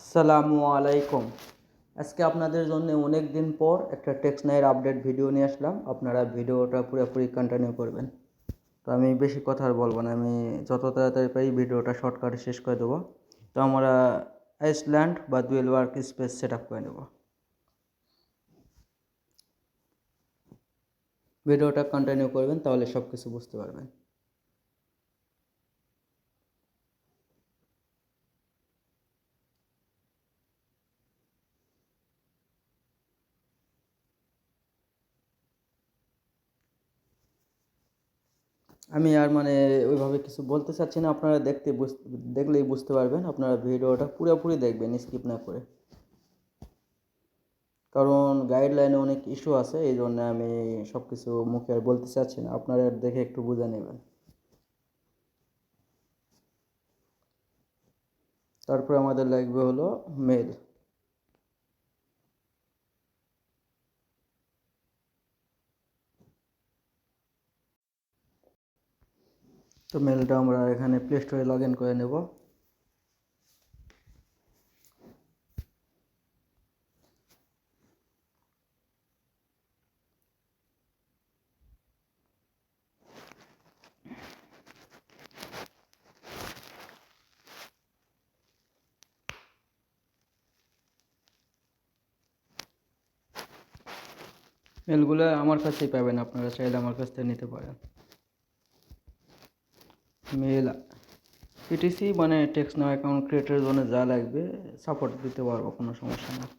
আসসালামু আলাইকুম। আজকে আপনাদের জন্য অনেক দিন পর একটা নাইয়ের আপডেট ভিডিও নিয়ে আসলাম। আপনারা ভিডিওটা পুরোপুরি কন্টিনিউ করবেন। তো আমি বেশি কথা আর বলব না। আমি যত তাড়াতাড়ি পারি ভিডিওটা শর্টকাটে শেষ করে দেবো। তো আমরা আইসল্যান্ড বা dual work space set up করে নেব। ভিডিওটা কন্টিনিউ করবেন, তাহলে সব কিছু বুঝতে পারবেন। আমি আর মানে ওইভাবে কিছু বলতে চাচ্ছি না। আপনারা দেখতে দেখলেই বুঝতে পারবেন। আপনারা ভিডিওটা পুরোপুরি দেখবেন, স্কিপ না করে। কারণ গাইডলাইনে অনেক ইস্যু আছে, এই জন্য আমি সব কিছু মুখে আর বলতে চাচ্ছি না। আপনারা দেখে একটু বুঝে নেবেন। তারপরে আমাদের লাগবে হলো মেল তো মেলটা আমরা এখানে প্লে স্টোরে লগ ইন করে নেব। মেলগুলো আমার কাছেই পাবেন, আপনারা চাইলে আমার কাছ থেকে নিতে পারেন। মেল পিটিসি মানে টেক্সট নাও অ্যাকাউন্ট ক্রিয়েটারের জন্য যা লাগবে সাপোর্ট দিতে পারব, কোনো সমস্যা নেই।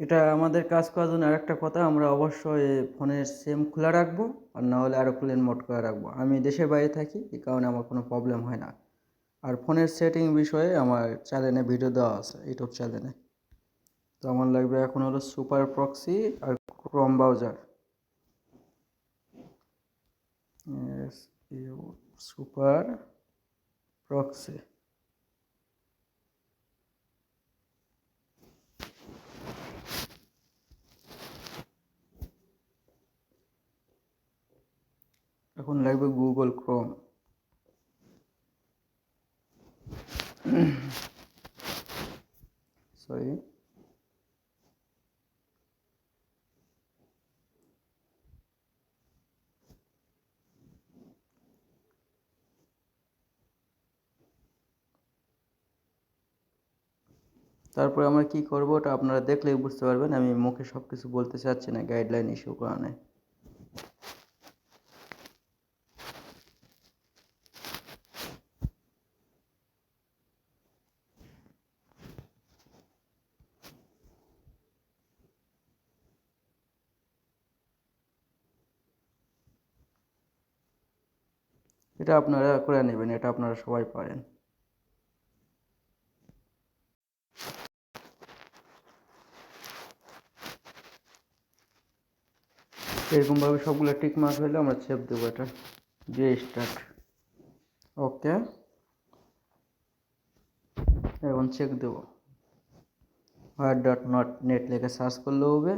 এটা আমাদের কাজ করার জন্য আরেকটা কথা, আমরা অবশ্যই ফোনের সিম খোলা রাখব আর না হলে আরও অ্যারোপ্লেন মোড করে রাখব। আমি দেশের বাইরে থাকি এই কারণে আমার কোনো প্রবলেম হয় না। আর ফোনের সেটিং বিষয়ে আমার চ্যানেলে ভিডিও দেওয়া আছে ইউটিউব চ্যানেলে তো আমার লাগবে এখন হলো সুপার প্রক্সি আর ক্রোম ব্রাউজার সুপার প্রক্সি এখন লাগবে গুগল ক্রোম সরি তারপরে আমরা কি করব ওটা আপনারা দেখলেই বুঝতে পারবেন। আমি মুখে সব কিছু বলতে চাচ্ছি না গাইডলাইন ইস্যু কারণে এটা আপনারা করে নেবেন, এটা আপনারা সবাই পারেন। এরকমভাবে সবগুলো টিক মার্ক হলে আমরা ছেপ দেবো এটা যে স্টার্ট ওকে এখন চেক দেব। হোয়াট ডট নট নেট লেখে সার্চ করলেও হবে।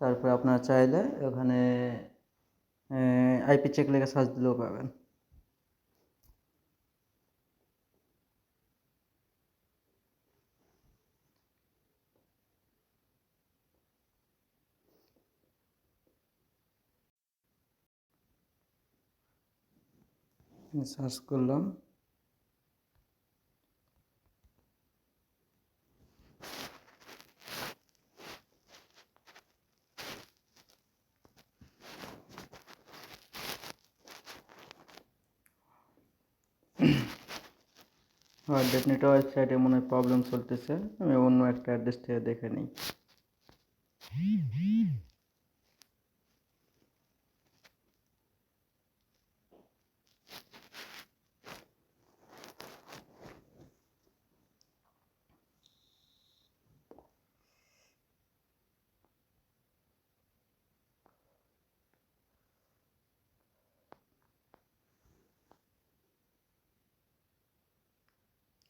তারপরে আপনারা চাইলে ওখানে আইপি চেক লেখে সার্চ দিলেও পাবেন। সার্চ করলাম। আর ডেটনেট ওয়েবসাইটে মনে হয় প্রবলেম চলতেছে। আমি অন্য একটা অ্যাড্রেস থেকে দেখে নিই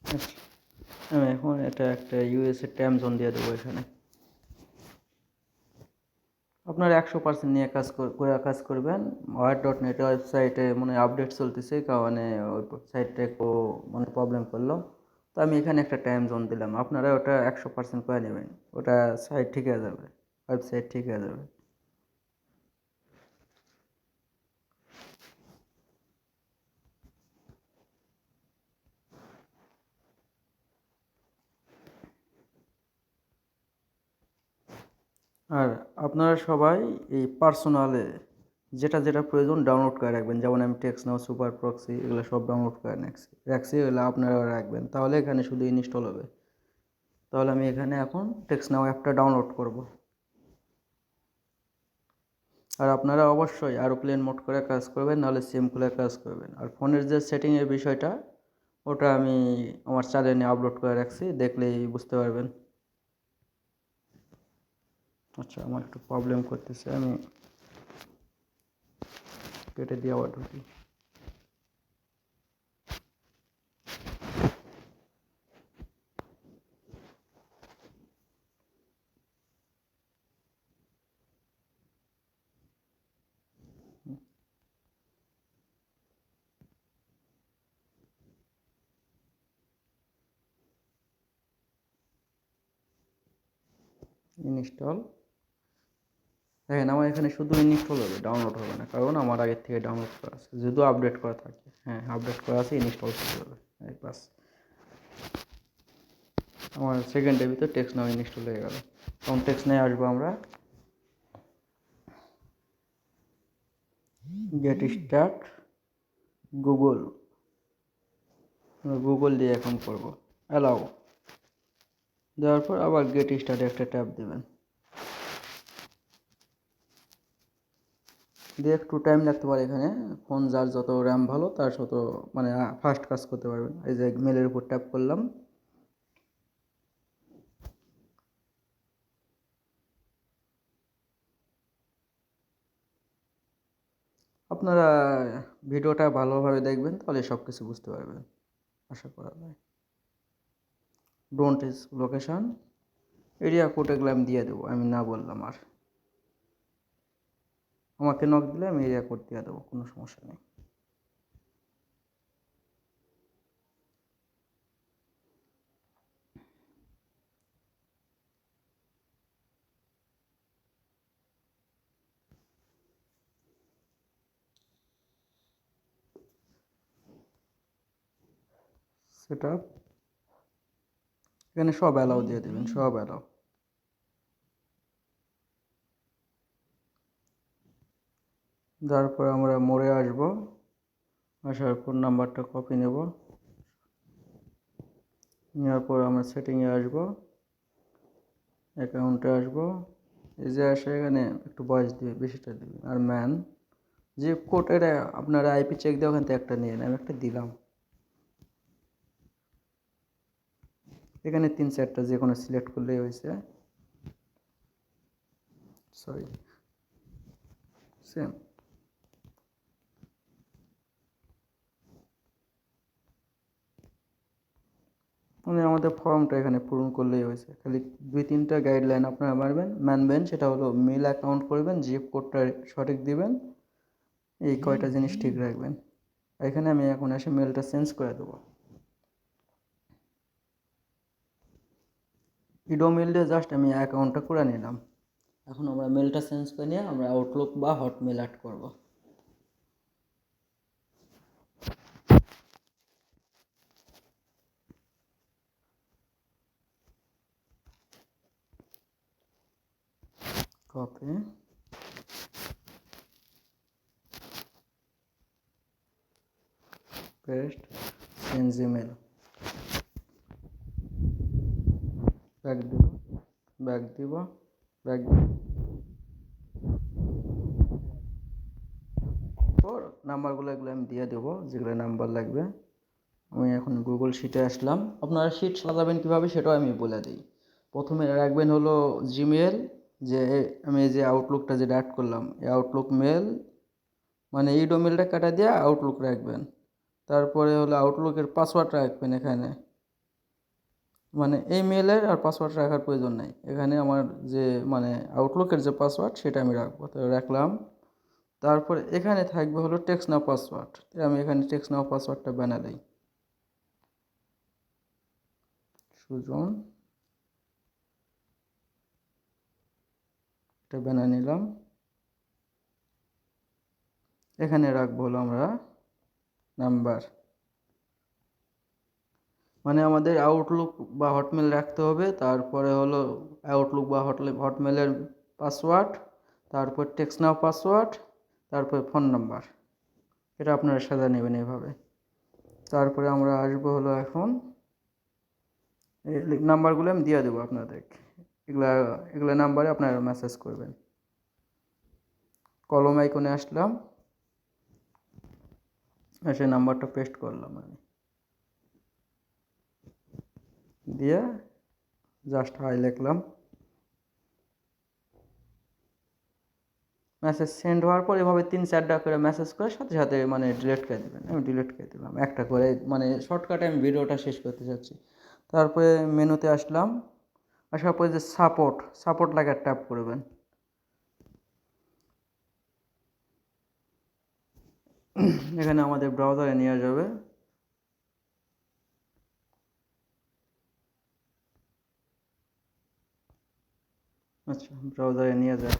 আচ্ছা আমি এখন এটা একটা ইউএসএ টাইম জোন দিয়ে দেবো এখানে। আপনারা একশো পার্সেন্ট নিয়ে কাজ কর- কাজ করবেন। ওয়ার ডট নেট ওয়েবসাইটে মানে আপডেট চলতেছে কারণে ওই সাইটটা একটু মানে প্রবলেম করল। তো আমি এখানে একটা টাইম জোন দিলাম। আপনারা ওটা একশো পার্সেন্ট করে নেবেন। ওটা সাইট ঠিক হয়ে যাবে। ওয়েবসাইট ঠিক হয়ে যাবে। আর আপনারা সবাই এই পার্সোনালে যেটা যেটা প্রয়োজন ডাউনলোড করে রাখবেন। যেমন আমি টেক্স নাও সুপার প্রক্সি এগুলো সব ডাউনলোড করে রাখছি। রাখছি, এগুলো আপনারা রাখবেন। তাহলে এখানে শুধু ইনস্টল হবে। তাহলে আমি এখানে এখন টেক্সট নাও অ্যাপটা ডাউনলোড করব। আর আপনারা অবশ্যই আরও প্লেন মোড করে কাজ করবেন, নাহলে সিম খুলে কাজ করবেন। আর ফোনের যে সেটিংয়ের বিষয়টা, ওটা আমি আমার চ্যানেলে আপলোড করে রাখছি। দেখলেই বুঝতে পারবেন। আচ্ছা আমার একটু প্রবলেম করতেছে আমি কেটে দিয়ে আবার ঢুকি। ইনস্টল দেখেন, আমার এখানে শুধু ইনস্টল হবে ডাউনলোড হবে না, কারণ আমার আগের থেকে ডাউনলোড করা আছে। যদি আপডেট করা থাকে হ্যাঁ আপডেট করা আছে ইনস্টল করতে হবে। বাস। আমার সেকেন্ডের ভিতর টেক্সট নাও ইনস্টল হয়ে গেল। তখন টেক্সট নিয়ে আসব আমরা। গেট স্টার্ট গুগল গুগল দিয়ে এখন করব। অ্যালাউ দেওয়ার পর আবার গেট স্টার্টে একটা ট্যাব দেবেন। দিয়ে একটু টাইম লাগতে পারে এখানে। ফোন যার যত র্যাম ভালো, তার তত মানে ফাস্ট কাজ করতে পারবেন। এই যে মেলের উপর ট্যাপ করলাম। আপনারা ভিডিওটা ভালোভাবে দেখবেন, তাহলে সব কিছু বুঝতে পারবেন। আশা করা যায়। Don't is location area code এগুলো আমি দিয়ে দেবো, আমি না বললাম আর। আমাকে নক দিলে আমি এরিয়া কোড দিয়ে দেবো, কোনো সমস্যা নেই। সেটা এখানে সব অ্যালাউ দিয়ে দেবেন, সব অ্যালাউ তারপর আমরা মোড়ে আসব। আসার পর নাম্বারটা কপি নেব। নেওয়ার পর আমরা সেটিংয়ে আসব। অ্যাকাউন্টে আসব। এই যে আসে এখানে একটু বয়স দিবে, বেশিটা দিবে। আর ম্যান যে কোড এটা আপনারা আইপি চেক দিয়ে ওখান থেকে একটা নিয়ে আমি একটা দিলাম। এখানে তিন চারটা যে কোনো সিলেক্ট করলেই হয়েছে। সরি সেম মানে আমাদের ফর্মটা এখানে পূরণ করলেই হয়েছে। খালি দুই তিনটা গাইডলাইন আপনারা মারবেন মানবেন, সেটা হলো মেল অ্যাকাউন্ট করবেন জিপ কোডটা সঠিক দিবেন, এই কয়টা জিনিস ঠিক রাখবেন। এখানে আমি এখন এসে মেলটা চেঞ্জ করে দেবো। ইডো মেল দিয়ে জাস্ট আমি অ্যাকাউন্টটা করে নিলাম। এখন আমরা মেলটা চেঞ্জ করে নিয়ে আমরা আউটলুক বা হটমেল অ্যাড করব। Copy paste change email back দিব ব্যাক দিব ব্যাক নাম্বারগুলো এগুলো আমি দিয়ে দেবো, যেগুলো নাম্বার লাগবে। আমি এখন গুগল শিটে আসলাম। আপনারা শিট সাজাবেন কীভাবে সেটাও আমি বলে দিই। প্রথমে রাখবেন হলো জিমেল যে আমি এই যে আউটলুকটা যেটা অ্যাড করলাম, এই আউটলুক মেল মানে এই ডোমেলটা কাটা দিয়ে আউটলুক রাখবেন। তারপরে হলো আউটলুকের পাসওয়ার্ড রাখবেন এখানে। মানে এই মেলের আর পাসওয়ার্ড রাখার প্রয়োজন নেই। এখানে আমার যে মানে আউটলুকের যে পাসওয়ার্ড সেটা আমি রাখব। তো রাখলাম। তারপর এখানে থাকবে হলো টেক্স নাও পাসওয়ার্ড আমি এখানে টেক্স নাও পাসওয়ার্ডটা বানাই সুজন। এটা বানিয়ে নিলাম। এখানে রাখব হলো আমরা নাম্বার। মানে আমাদের আউটলুক বা হটমেল রাখতে হবে, তারপরে হলো আউটলুক বা হটলে হটমেলের পাসওয়ার্ড তারপর টেক্সট নাও পাসওয়ার্ড তারপর ফোন নাম্বার এটা আপনারা সাজা নেবেন এভাবে। তারপরে আমরা আসব হলো এখন। এই নাম্বারগুলো আমি দিয়ে দেবো আপনাদেরকে। এগুলা, এগুলো নাম্বারে আপনারা মেসেজ করবেন। কলম আইকনে আসলাম। এসে নাম্বারটা পেস্ট করলাম আমি। দিয়ে জাস্ট হাই লিখলাম। মেসেজ সেন্ড হওয়ার পর এভাবে তিন চারটা করে মেসেজ করে সাথে সাথে মানে ডিলিট করে দেবেন। আমি ডিলিট করে দিলাম। একটা করে মানে শর্টকাটে আমি ভিডিওটা শেষ করতে চাচ্ছি তারপরে মেনুতে আসলাম। আসার পরে যে সাপোর্ট সাপোর্ট লাগার ট্যাপ করবেন। এখানে আমাদের ব্রাউজারে নিয়ে যাবে। আচ্ছা ব্রাউজারে নিয়ে যাক।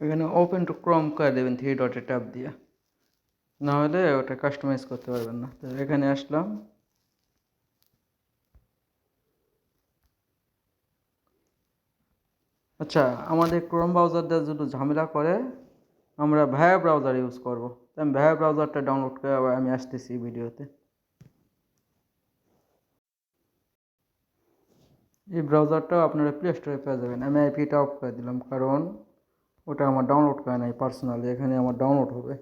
এখানে ওপেন টু ক্রম করে দেবেন থ্রি ডটে ট্যাপ দিয়ে। নাহলে ওটা কাস্টমাইজ করতে পারবেন না। তো এখানে আসলাম। আচ্ছা আমাদের ক্রোম ব্রাউজারটা যদি ঝামেলা করে, আমরা ভায়া ব্রাউজার ইউজ করব। আমি ভায়া ব্রাউজারটা ডাউনলোড করে আবার আমি আসতেছি ভিডিওতে। এই ব্রাউজারটাও আপনারা প্লে স্টোরে পেয়ে যাবেন। আমি আইপিটা অফ করে দিলাম, কারণ ওটা আমার ডাউনলোড করে নাই পার্সোনালি এখানে আমার ডাউনলোড হবে।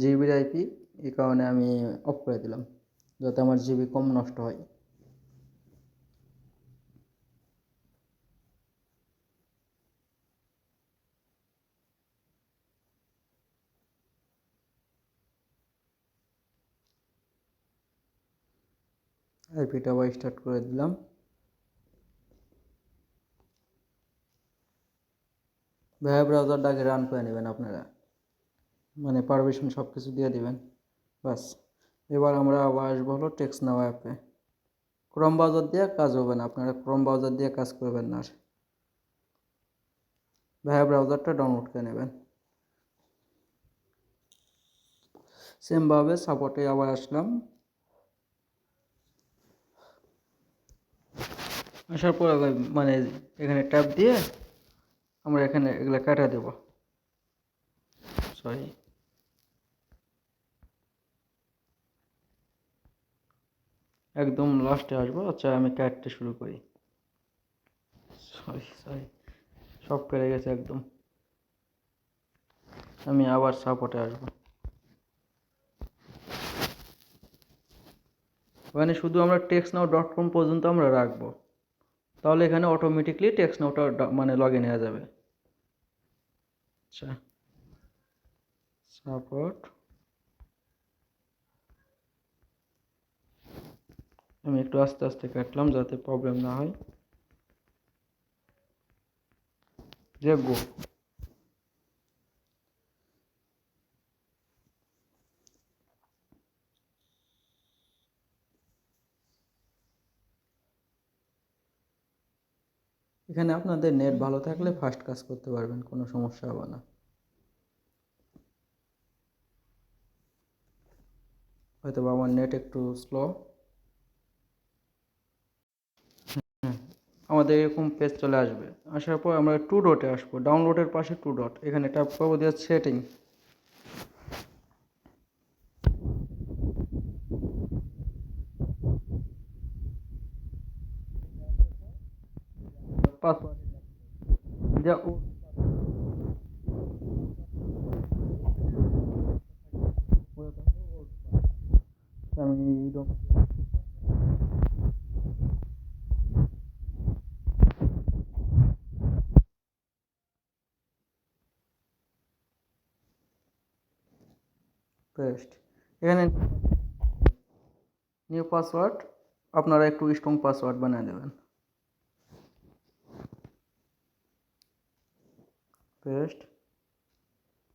জিবির আইপি এই কারণে আমি অফ করে দিলাম, যাতে আমার জিবি কম নষ্ট হয়। আইপিটা আবার স্টার্ট করে দিলাম। ভ্যাব ব্রাউজারটাকে রান করে নেবেন আপনারা। মানে পারমিশন সব কিছু দিয়ে দেবেন। বাস এবার আমরা আবার আসব হলো টেক্স নাও অ্যাপে ক্রম ব্রাউজার দিয়ে কাজ হবে না, আপনারা ক্রম ব্রাউজার দিয়ে কাজ করবেন না আর। ভ্যাব ব্রাউজারটা ডাউনলোড করে নেবেন। সেমভাবে সাপোর্টে আবার আসলাম। আসার পর মানে এখানে ট্যাপ দিয়ে আমরা এখানে এগুলো কাটা দেব। সরি একদম লাস্টে আসব। আচ্ছা আমি কাটতে শুরু করি। সরি সরি সব কেটে গেছে একদম। আমি আবার সাপোর্টে আসব। ওখানে শুধু আমরা টেক্স নাও ডট কম পর্যন্ত আমরা রাখব। তাহলে এখানে অটোমেটিকলি টেক্স নাওটা মানে লগ ইন হয়ে যাবে। আচ্ছা। সাপোর্ট আমি একটু আস্তে আস্তে কাটলাম যাতে প্রবলেম না হয়। গো। এখানে আপনাদের নেট ভালো থাকলে ফাস্ট কাজ করতে পারবেন, কোনো সমস্যা হবে না। হয়তো বা আমার নেট একটু স্লো আমাদের এরকম পেজ চলে আসবে। আসার পর আমরা টু ডটে আসব। ডাউনলোডের পাশে টু ডট এখানে ট্যাপ করব দিয়ে সেটিং পাসওয়ার্ড যা ও আমি পেস্ট এখানে নিউ পাসওয়ার্ড আপনারা একটু স্ট্রং পাসওয়ার্ড বানিয়ে দেবেন। পেস্ট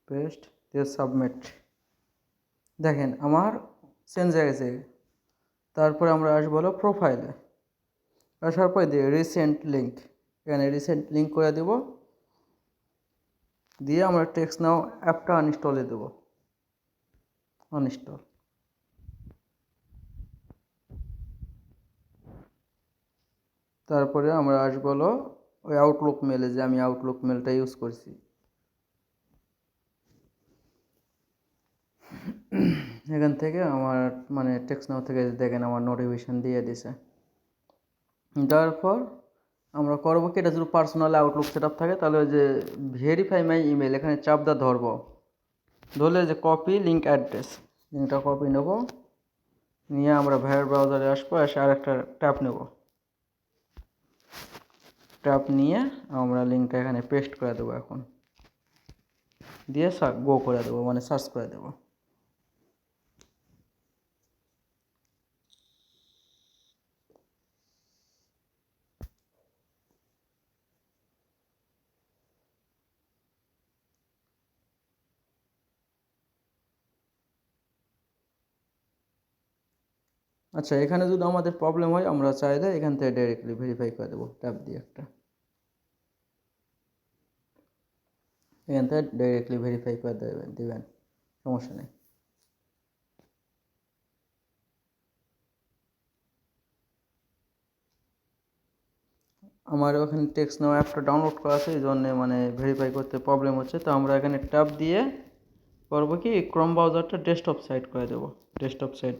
পেস্ট দিয়ে সাবমিট দেখেন, আমার চেঞ্জ হয়ে গেছে। তারপরে আমরা আসব হলো প্রোফাইলে আসার পরে দিয়ে রিসেন্ট লিঙ্ক এখানে রিসেন্ট লিঙ্ক করে দেব। দিয়ে আমরা টেক্সট নাও অ্যাপটা আনইনস্টলে দেবো। আনইনস্টল তারপরে আমরা আসব হলো ওই আউটলুক মেলে যে আমি আউটলুক মেলটা ইউজ করছি। এখান থেকে আমার মানে টেক্সট নাও থেকে দেখেন আমার নোটিফিকেশান দিয়ে দিছে। দেওয়ার পর আমরা করব কি? এটা যদি পার্সোনাল আউটলুক সেট থাকে তাহলে ওই যে ভেরিফাই মাই ইমেল এখানে চাপ দা ধরবো। ধরলে যে কপি লিঙ্ক অ্যাড্রেস লিঙ্কটা কপি নেব। নিয়ে আমরা ভাইয়ের ব্রাউজারে আসব, এসে আর একটা ট্যাপ নেব। ট্যাপ নিয়ে আমরা লিঙ্কটা এখানে পেস্ট করে দেবো এখন। দিয়ে গো করে দেবো মানে সার্চ করে দেবো। আচ্ছা এখানে যদি আমাদের প্রবলেম হয়, আমরা চাইলে এখান থেকে ডাইরেক্টলি ভেরিফাই করে দেবো ট্যাপ দিয়ে একটা। এখান থেকে ডাইরেক্টলি ভেরিফাই করে দেবেন দেবেন, সমস্যা নেই। আমার ওখানে টেক্সট নাও অ্যাপটা ডাউনলোড করা আছে, এই জন্যে মানে ভেরিফাই করতে প্রবলেম হচ্ছে। তো আমরা এখানে ট্যাপ দিয়ে করব কি ক্রম ব্রাউজারটা ডেস্কটপ সাইট করে দেবো ডেস্কটপ সাইট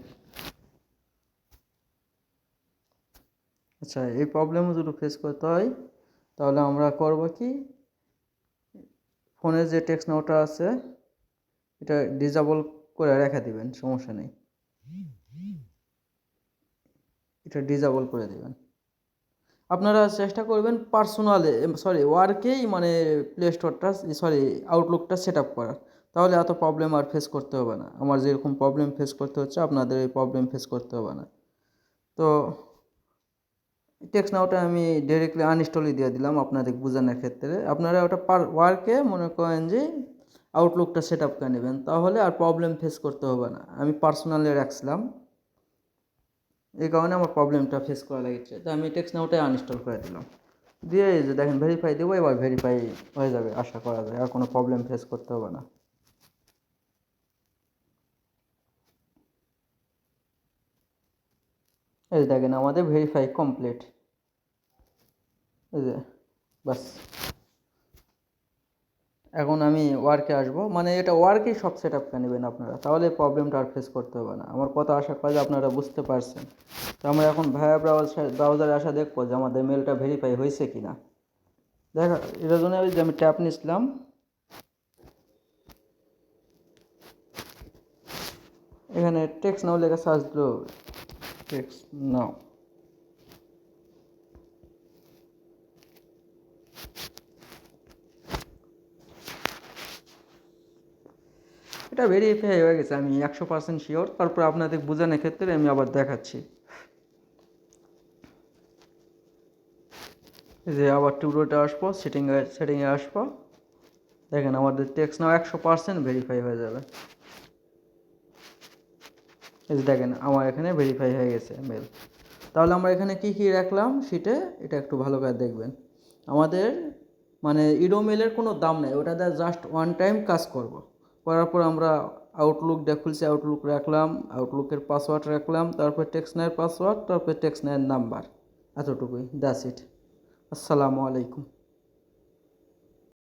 আচ্ছা এই প্রবলেমও যদি ফেস করতে হয়, তাহলে আমরা করব কি? ফোনের যে টেক্সট নাওটা আছে, এটা ডিজেবল করে রেখে দিবেন, সমস্যা নেই। এটা ডিজেবল করে দিবেন। আপনারা চেষ্টা করবেন পার্সোনালে সরি ওয়ার্কেই মানে প্লে স্টোরটা সরি আউটলুকটা সেট আপ করার। তাহলে এত প্রবলেম আর ফেস করতে হবে না। আমার যেরকম প্রবলেম ফেস করতে হচ্ছে, আপনাদের এই প্রবলেম ফেস করতে হবে না। তো টেক্সট নাওটা আমি ডিরেক্টলি আনইনস্টলই দিয়ে দিলাম আপনাদের বোঝানোর ক্ষেত্রে। আপনারা ওটা পার ওয়ার্কে মনে করেন যে আউটলুকটা সেট আপ করে নেবেন, তাহলে আর প্রবলেম ফেস করতে হবে না। আমি পার্সোনালি রাখছিলাম। এই কারণে আমার প্রবলেমটা ফেস করা লাগছে। তো আমি টেক্সট নাওটাই আনইনস্টল করে দিলাম। দিয়ে এই যে দেখেন ভেরিফাই দেবো, এবার ভেরিফাই হয়ে যাবে, আশা করা যায়। আর কোনো প্রবলেম ফেস করতে হবে না। এই দেখেন, আমাদের ভেরিফাই কমপ্লিট এই যে বাস এখন আমি ওয়ার্কে আসব। মানে এটা ওয়ার্কেই সব সেট আপ নেবেন আপনারা। তাহলে প্রবলেমটা আর ফেস করতে হবে না। আমার কথা আশা করা আপনারা বুঝতে পারছেন। তো আমরা এখন ভায়া ব্রাউজার ব্রাউজারে আসা দেখব যে আমাদের মেলটা ভেরিফাই হয়েছে কি না দেখা এটার জন্য যে আমি ট্যাপ নিছিলাম। এখানে টেক্সট নাও লেখা সার্চ দিল টেক্সট নাও। এটা ভেরিফাই হয়ে গেছে, আমি একশো পার্সেন্ট শিওর তারপর আপনাদের বোঝানোর ক্ষেত্রে আমি আবার দেখাচ্ছি। যে আবার টুডোতে আসব সেটিংয়ে সেটিংয়ে আসব। দেখেন আমাদের টেক্সট নাও একশো পার্সেন্ট ভেরিফাই হয়ে যাবে। এই যে দেখেন, আমার এখানে ভেরিফাই হয়ে গেছে মেল তাহলে আমরা এখানে কি কি রাখলাম শিটে এটা একটু ভালো করে দেখবেন। আমাদের মানে ইডো মেলের কোনো দাম নেই, ওটা জাস্ট ওয়ান টাইম কাজ করব। করার পর আমরা আউটলুক খুলছি আউটলুক রাখলাম আউটলুকের পাসওয়ার্ড রাখলাম, তারপর টেক্সনায়ের পাসওয়ার্ড তারপর টেক্সনায়ের নাম্বার এতটুকুই দ্যাটস ইট আসসালামু আলাইকুম।